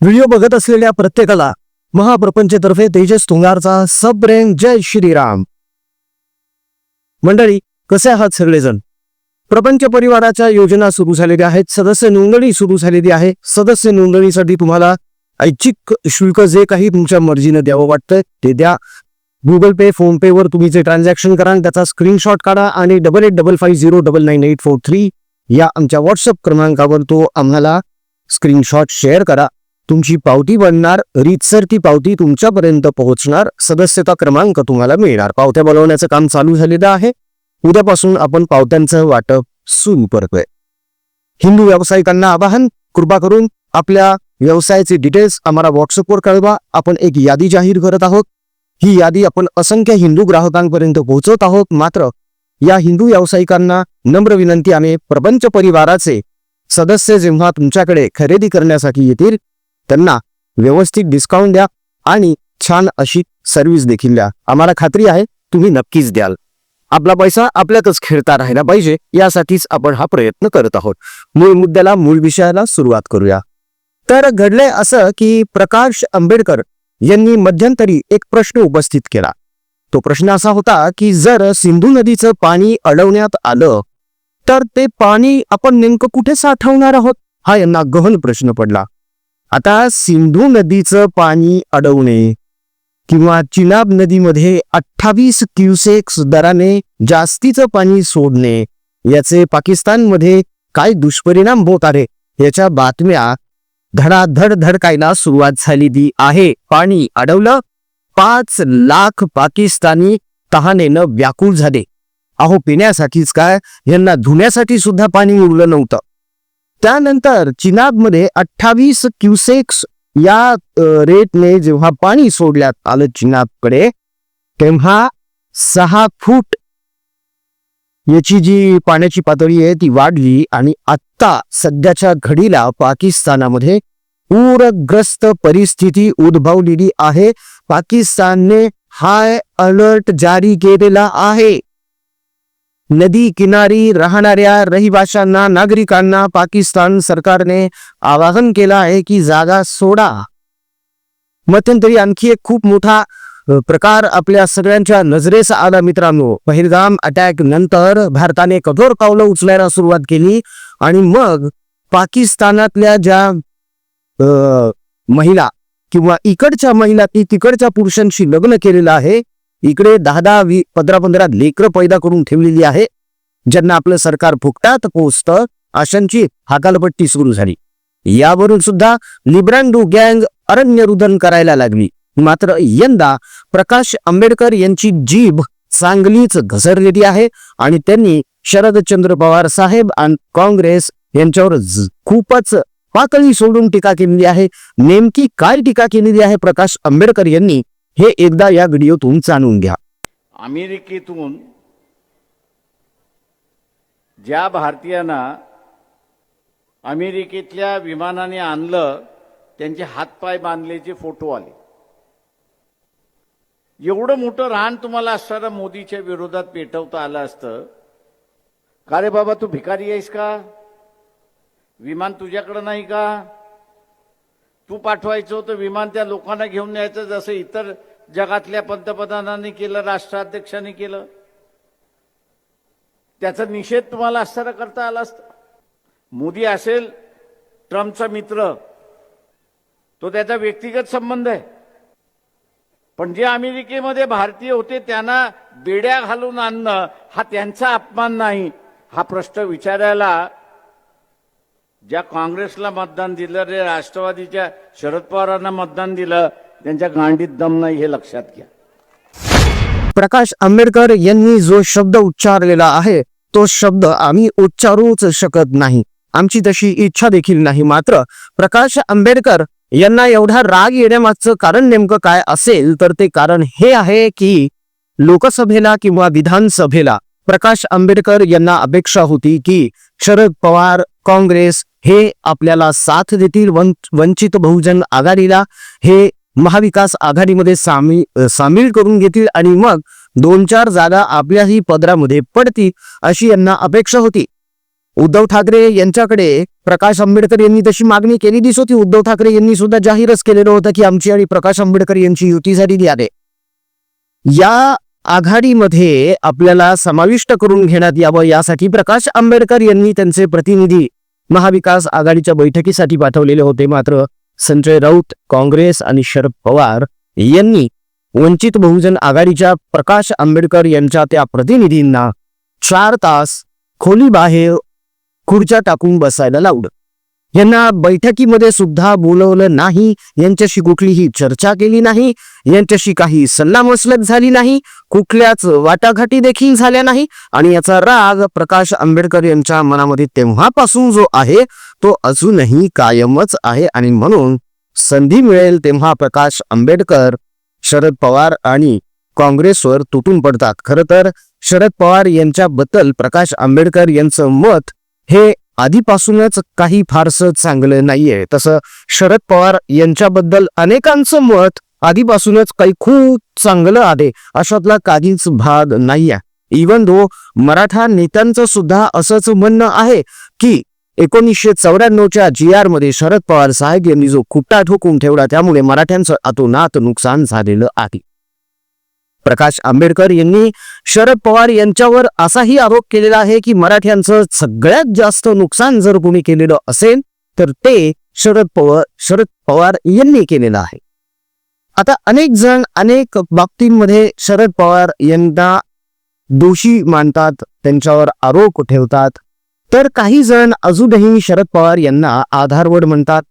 Video बघत असलेल्या प्रत्येकाला महाप्रपंचतर्फे तेजस तुंगारचा सब्रेन जय श्रीराम. मंडळी कसे आहात सगळेजण? प्रपंच परिवाराच्या योजना सुरू झालेल्या आहेत सदस्य नोंदणी सुरू झालेली आहे. सदस्य नोंदणीसाठी तुम्हाला ऐच्छिक शुल्क जे काही तुमच्या मर्जीनं द्यावं वाटतंय ते द्या. गुगल पे फोन पे वर तुम्ही जे ट्रान्झॅक्शन कराल त्याचा स्क्रीनशॉट काढा आणि double eight double five zero double nine eight four three या आमच्या व्हॉट्सअप क्रमांकावर तो आम्हाला स्क्रीनशॉट शेअर करा. तुमची पावती बनणार रीतसर ती पावती तुमच्यापर्यंत पोहोचणार. सदस्यता क्रमांक तुम्हाला मिळणार. पावत्या बनवण्याचं काम चालू झालेलं आहे. उद्यापासून आपण पावत्यांचं वाटप सुरू करतोय. हिंदू व्यावसायिकांना आवाहन कृपा करून आपल्या व्यवसायाचे डिटेल्स आम्हाला व्हॉट्सअपवर कळवा. आपण एक यादी जाहीर करत आहोत. ही यादी आपण असंख्य हिंदू ग्राहकांपर्यंत पोहोचवत आहोत. मात्र या हिंदू व्यावसायिकांना नम्र विनंती आम्ही प्रपंच परिवाराचे सदस्य जेव्हा तुमच्याकडे खरेदी करण्यासाठी येतील त्यांना व्यवस्थित डिस्काउंट द्या आणि छान अशी सर्व्हिस देखील द्या. आम्हाला खात्री आहे तुम्ही नक्कीच द्याल. आपला पैसा आपल्यातच खेळता राहिला पाहिजे यासाठीच आपण हा प्रयत्न करत आहोत. मूळ मुद्द्याला मूळ विषयाला सुरुवात करूया. तर घडलंय असं की प्रकाश आंबेडकर यांनी मध्यंतरी एक प्रश्न उपस्थित केला. तो प्रश्न असा होता की जर सिंधू नदीचं पाणी अडवण्यात आलं तर ते पाणी आपण नेमकं कुठे साठवणार आहोत? हा यांना गहन प्रश्न पडला. आता सिंधू नदीचं पाणी अडवणे किंवा चिनाब नदीमध्ये अठ्ठावीस क्युसेक्स दराने जास्तीचं पाणी सोडणे याचे पाकिस्तानमध्ये काय दुष्परिणाम होत आहे याच्या बातम्या धडाधड धडकायला सुरुवात झालेली आहे. पाणी अडवलं पाच लाख पाकिस्तानी तहानेनं व्याकुळ झाले. अहो पिण्यासाठीच काय? यांना धुण्यासाठी सुद्धा पाणी उरलं नव्हतं. त्यानंतर चिनाबमध्ये अठ्ठावीस क्युसेक्स या रेटने जेव्हा पाणी सोडण्यात आलं चिनाबकडे तेव्हा सहा फूट याची जी पाण्याची पातळी आहे ती वाढली आणि आत्ता सध्याच्या घडीला पाकिस्तानामध्ये पूरग्रस्त परिस्थिती उद्भवलेली आहे. पाकिस्तानने हाय अलर्ट जारी केलेला आहे. नदी किनारी राहणाऱ्या रहिवाशांना नागरिकांना पाकिस्तान सरकारने आवाहन केलं आहे की जागा सोडा. मध्यंतरी आणखी एक खूप मोठा प्रकार आपल्या सगळ्यांच्या नजरेस आला मित्रांनो. पहिलगाम अटॅक नंतर भारताने कठोर पावलं उचलायला सुरुवात केली आणि मग पाकिस्तानातल्या ज्या महिला किंवा इकडच्या महिला ती तिकडच्या पुरुषांशी लग्न केलेलं आहे इकडे दहा दहा वी पंधरा पंधरा लेकरं पैदा करून ठेवलेली आहे. ज्यांना आपलं सरकार फुकटात पोचतं अशांची हाकालपट्टी सुरू झाली. यावरून सुद्धा लिब्रांडू गँग अरण्यरुदन करायला लागली. मात्र यंदा प्रकाश आंबेडकर यांची जीभ चांगलीच घसरलेली आहे आणि त्यांनी शरदचंद्र पवार साहेब आणि काँग्रेस यांच्यावर खूपच पातळी सोडून टीका केलेली आहे. नेमकी काय टीका केलेली आहे? प्रकाश आंबेडकर यांनी हे एकदा या व्हिडिओतून जाणून घ्या. अमेरिकेतून ज्या भारतीयांना अमेरिकेतल्या विमानाने आणलं त्यांचे हातपाय बांधल्याचे फोटो आले. एवढं मोठं रान तुम्हाला असताना मोदीच्या विरोधात पेटवता आलं असतं. का रे बाबा तू भिकारी आहेस का? विमान तुझ्याकडं नाही का? तू पाठवायचं होतं विमान त्या लोकांना घेऊन यायचं जसं इतर जगातल्या पंतप्रधानांनी केलं राष्ट्राध्यक्षांनी केलं. त्याचा निषेध तुम्हाला असताना करता आला असता. मोदी असेल ट्रम्पचा मित्र तो त्याचा व्यक्तिगत संबंध आहे. पण जे अमेरिकेमध्ये भारतीय होते त्यांना बेड्या घालून आणणं हा त्यांचा अपमान नाही. हा प्रश्न विचारायला ज्या काँग्रेसला मतदान दिलं रे राष्ट्रवादीच्या शरद पवारांना मतदान दिलं त्यांच्या गांडीत दम नाही हे लक्षात घ्या. प्रकाश आंबेडकर यांनी जो शब्द उच्चारलेला आहे तो शब्द आम्ही उच्चारूच शकत नाही. आमची तशी इच्छा देखील नाही मात्र प्रकाश आंबेडकर यांना एवढा राग येण्यामागचं कारण नेमकं काय असेल तर ते कारण हे आहे की लोकसभेला किंवा विधानसभेला प्रकाश आंबेडकर यांना अपेक्षा होती की शरद पवार काँग्रेस हे आपल्याला साथ देतील वंचित बहुजन आघाडीला हे महाविकास आघाडीमध्ये सामी सामील करून घेतील आणि मग दोन चार जागा आपल्याही पदरामध्ये पडतील अशी यांना अपेक्षा होती. उद्धव ठाकरे यांच्याकडे प्रकाश आंबेडकर यांनी तशी मागणी केलेलीच होती. उद्धव ठाकरे यांनी सुद्धा जाहीरच केलेलं होतं की आमची आणि प्रकाश आंबेडकर यांची युती झालेली आहे. या आघाडीमध्ये आपल्याला समाविष्ट करून घेण्यात यावं यासाठी प्रकाश आंबेडकर यांनी त्यांचे प्रतिनिधी महाविकास आघाडीच्या बैठकीसाठी पाठवलेले होते. मात्र संजय राऊत काँग्रेस आणि शरद पवार यांनी वंचित बहुजन आघाडीच्या प्रकाश आंबेडकर यांच्या त्या प्रतिनिधींना चार तास खोली बाहेर खुर्च्या टाकून बसायला लावलं. यांना बैठकीमध्ये सुद्धा बोलवलं नाही. यांच्याशी कुठलीही चर्चा केली नाही. यांच्याशी काही सल्लामसलत झाली नाही. कुठल्याच वाटाघाटी देखील झाल्या नाही. आणि याचा राग प्रकाश आंबेडकर यांच्या मनामध्ये तेव्हापासून जो आहे तो अजूनही कायमच आहे. आणि म्हणून संधी मिळेल तेव्हा प्रकाश आंबेडकर शरद पवार आणि काँग्रेसवर तुटून पडतात. खरं तर शरद पवार यांच्याबद्दल प्रकाश आंबेडकर यांचं मत हे आधीपासूनच काही फारसं चांगलं नाहीये. तसं शरद पवार यांच्याबद्दल अनेकांचं मत आधीपासूनच काही खूप चांगलं आहे अशातला काहीच भाग नाहीये. इवन दो मराठा नेत्यांचं सुद्धा असंच म्हणणं आहे की एकोणीसशे चौऱ्याण्णवच्या जी आरमध्ये शरद पवार साहेब यांनी जो खुट्टा ठोकून ठेवला त्यामुळे मराठ्यांचं अतोनात नुकसान झालेलं आहे. प्रकाश आंबेडकर यांनी शरद पवार यांच्यावर असाही आरोप केलेला आहे की मराठ्यांचं सगळ्यात जास्त नुकसान जर कोणी केलेलं असेल तर ते शरद पवार शरद पवार यांनी केलेलं आहे. आता अनेक जण अनेक बाबतींमध्ये शरद पवार यांना दोषी मानतात त्यांच्यावर आरोप ठेवतात. तर काही जण अजूनही शरद पवार यांना आधारवड म्हणतात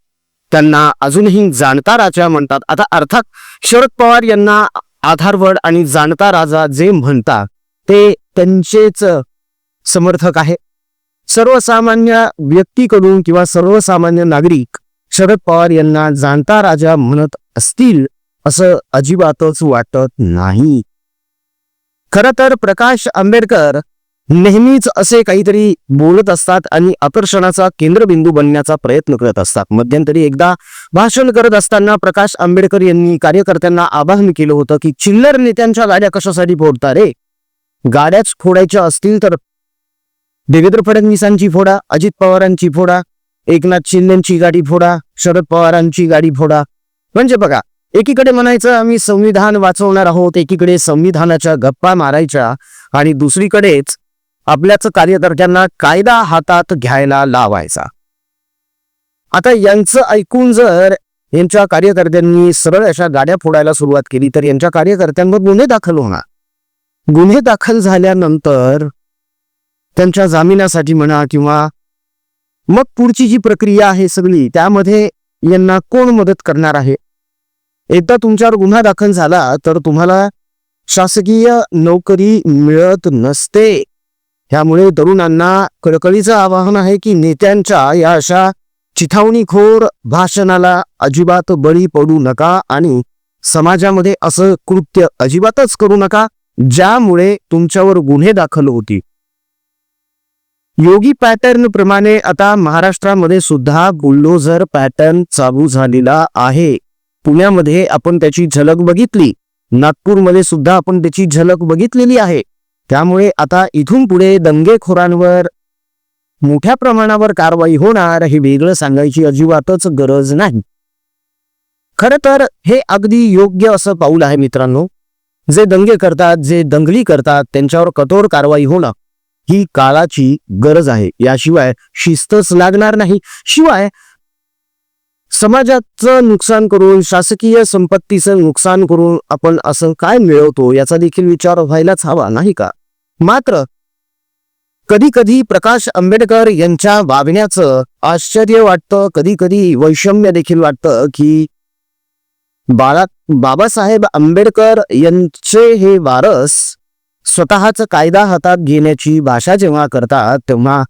त्यांना अजूनही जाणता राजा म्हणतात. आता अर्थात शरद पवार यांना आधारवड आणि जाणता राजा जे म्हणतात ते त्यांचेच समर्थक आहे. सर्वसामान्य व्यक्तीकडून किंवा सर्वसामान्य नागरिक शरद पवार यांना जाणता राजा म्हणत असतील असं अजिबातच वाटत नाही. खर तर प्रकाश आंबेडकर नेहमीच असे काहीतरी बोलत असतात आणि आकर्षणाचा केंद्रबिंदू बनण्याचा प्रयत्न करत असतात. मध्यंतरी एकदा भाषण करत असताना प्रकाश आंबेडकर यांनी कार्यकर्त्यांना आवाहन केलं होतं की चिल्लर नेत्यांच्या गाड्या कशासाठी फोडता रे? गाड्याच फोडायच्या असतील तर देवेंद्र फडणवीसांची फोडा अजित पवारांची फोडा एकनाथ शिंदेची गाडी फोडा शरद पवारांची गाडी फोडा. म्हणजे बघा एकीकडे म्हणायचं आम्ही संविधान वाचवणार आहोत एकीकडे संविधानाच्या गप्पा मारायच्या आणि दुसरीकडेच आपल्याच कार्यकर्त्यांना कायदा हातात घ्यायला लावायचा. आता यांचं ऐकून जर यांच्या कार्यकर्त्यांनी सरळ अशा गाड्या फोडायला सुरुवात केली तर यांच्या कार्यकर्त्यांवर गुन्हे दाखल होणार. गुन्हे दाखल झाल्यानंतर त्यांच्या जामिनासाठी म्हणा किंवा मग पुढची जी प्रक्रिया आहे सगळी त्यामध्ये यांना कोण मदत करणार आहे? एकदा तुमच्यावर गुन्हा दाखल झाला तर तुम्हाला शासकीय नोकरी मिळत नसते. त्यामुळे तरुणांना कळकळीचं आवाहन आहे की नेत्यांच्या या अशा चिथावणीखोर भाषणाला अजिबात बळी पडू नका आणि समाजामध्ये असं कृत्य अजिबातच करू नका ज्यामुळे तुमच्यावर गुन्हे दाखल होतील. योगी पॅटर्न प्रमाणे आता महाराष्ट्रामध्ये सुद्धा बुलडोझर पॅटर्न चालू झालेला आहे. पुण्यामध्ये आपण त्याची झलक बघितली. नागपूरमध्ये सुद्धा आपण त्याची झलक बघितलेली आहे. त्यामुळे आता इथून पुढे दंगेखोरांवर मोठ्या प्रमाणावर कारवाई होणार हे वेगळं सांगायची अजिबातच गरज नाही. खरं तर हे अगदी योग्य असं पाऊल आहे मित्रांनो. जे दंगे करतात जे दंगली करतात त्यांच्यावर कठोर कारवाई होणं ही काळाची गरज आहे. याशिवाय शिस्तच लागणार नाही. शिवाय समाजाचं नुकसान करून शासकीय संपत्तीचं नुकसान करून आपण असं काय मिळवतो याचा देखील विचार व्हायलाच हवा नाही का? मात्र कधी कधी प्रकाश आंबेडकर यांच्या वागण्याचं आश्चर्य वाटतं कधी कधी वैषम्य देखील वाटतं की बाळा बाबासाहेब आंबेडकर यांचे हे वारस स्वतःच कायदा हातात घेण्याची भाषा जेव्हा करतात तेव्हा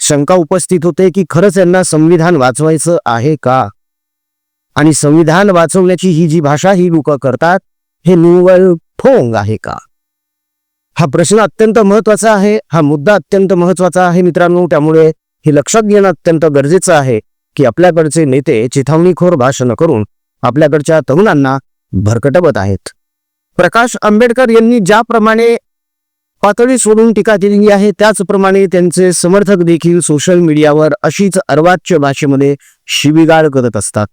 शंका उपस्थित होते की खरंच यांना संविधान वाचवायचं आहे का? आणि संविधान वाचवण्याची ही जी भाषा ही लोक करतात हे निव्वळ ठोंग आहे का? हा प्रश्न अत्यंत महत्त्वाचा आहे हा मुद्दा अत्यंत महत्त्वाचा आहे मित्रांनो. त्यामुळे हे लक्षात घेणं अत्यंत गरजेचं आहे की आपल्याकडचे नेते चिथावणीखोर भाषण करून आपल्याकडच्या तरुणांना भरकटवत आहेत. प्रकाश आंबेडकर यांनी ज्याप्रमाणे पातळी सोडून टीका केलेली आहे त्याचप्रमाणे त्यांचे समर्थक देखील सोशल मीडियावर अशीच अर्वाच्य भाषेमध्ये शिबिगाळ करत असतात.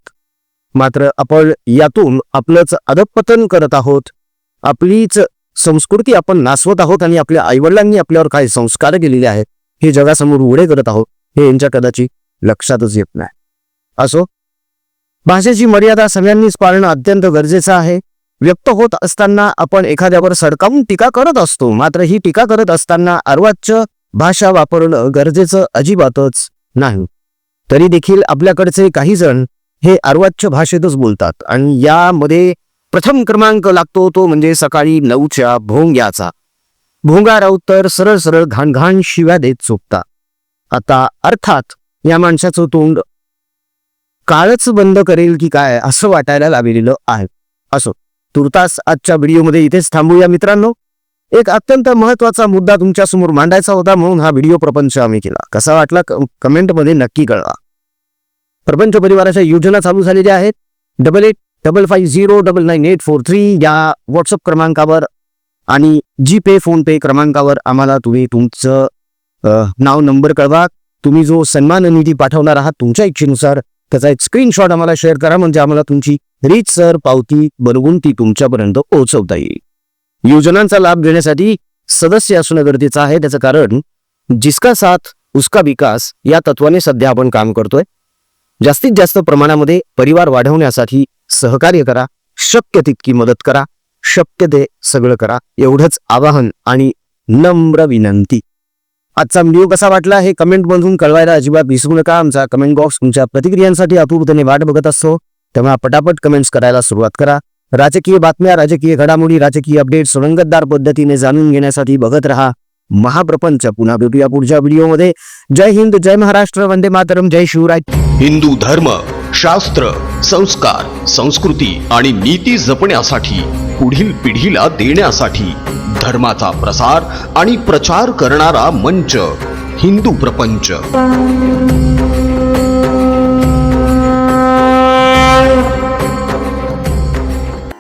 मात्र आपण यातून आपलंच अधपतन करत आहोत. आपलीच संस्कृती आपण नासवत आहोत आणि आपल्या आईवडिलांनी आपल्यावर काय संस्कार केलेले आहेत. हे जगासमोर उघडे करत आहोत. हे यांच्या कदाचित लक्षातच येत नाही. असो भाषेची मर्यादा सगळ्यांनीच पाळणं अत्यंत गरजेचं आहे. व्यक्त होत असताना आपण एखाद्यावर सडकावून टीका करत असतो. मात्र ही टीका करत असताना अर्वाच्य भाषा वापरणं गरजेचं अजिबातच नाही. तरी देखील आपल्याकडचे काही जण हे अर्वाच्य भाषेतच बोलतात. आणि यामध्ये प्रथम क्रमांक लागतो तो म्हणजे सकाळी नऊच्या भोंग्याचा. भोंगा राऊत तर सरळ सरळ घाणघाण शिव्या देत झोपता. आता अर्थात या माणसाचं तोंड काळच बंद करेल की काय असं वाटायला लागलेलं आहे. असो तुर्तास आजच्या व्हिडिओमध्ये इथेच थांबूया मित्रांनो. एक अत्यंत महत्त्वाचा मुद्दा तुमच्यासमोर मांडायचा होता म्हणून हा व्हिडिओ प्रपंच आम्ही केला. कसा वाटला? कमेंटमध्ये नक्की कळवा. प्रपंच परिवाराच्या योजना चालू झालेल्या आहेत. Double eight double five zero double nine eight four three या व्हॉट्सअप क्रमांकावर आणि जी पे फोन पे क्रमांकावर आम्हाला तुम्ही तुमचं नाव नंबर कळवा. तुम्ही जो सन्मान निधी पाठवणार आहात तुमच्या इच्छेनुसार त्याचा एक स्क्रीनशॉट आम्हाला शेअर करा. म्हणजे आम्हाला तुमची रीच सर पावती बनवून ती तुमच्यापर्यंत पोहोचवता येईल. योजनांचा लाभ घेण्यासाठी सदस्य असणं गरजेचं आहे. त्याचं कारण जिसका साथ उसका विकास या तत्वाने सध्या आपण काम करतोय. जास्तीत जास्त प्रमाणामध्ये परिवार वाढवण्यासाठी सहकार्य करा शक्य तितकी मदत करा शक्य ते सगळं करा एवढंच आवाहन आणि नम्र विनंती. आजचा व्हिडिओ कसा वाटला हे कमेंटमधून कळवायला अजिबात विसरू नका. आमचा कमेंट बॉक्स तुमच्या प्रतिक्रियांसाठी आतुरतेने वाट बघत असतो. तेव्हा पटापट कमेंट्स करायला सुरुवात करा. राजकीय बातम्या राजकीय घडामोडी राजकीय अपडेट सुरंगतदार पद्धतीने जाणून घेण्यासाठी बघत रहा. महाप्रपंच. पुन्हा भेटूया पुढच्या व्हिडिओमध्ये. जय हिंद जय महाराष्ट्र वंदे मातरम जय शिवराय. हिंदू धर्म शास्त्र संस्कार संस्कृती आणि नीती जपण्यासाठी पुढील पिढीला देण्यासाठी धर्माचा प्रसार आणि प्रचार करणारा मंच हिंदू प्रपंच.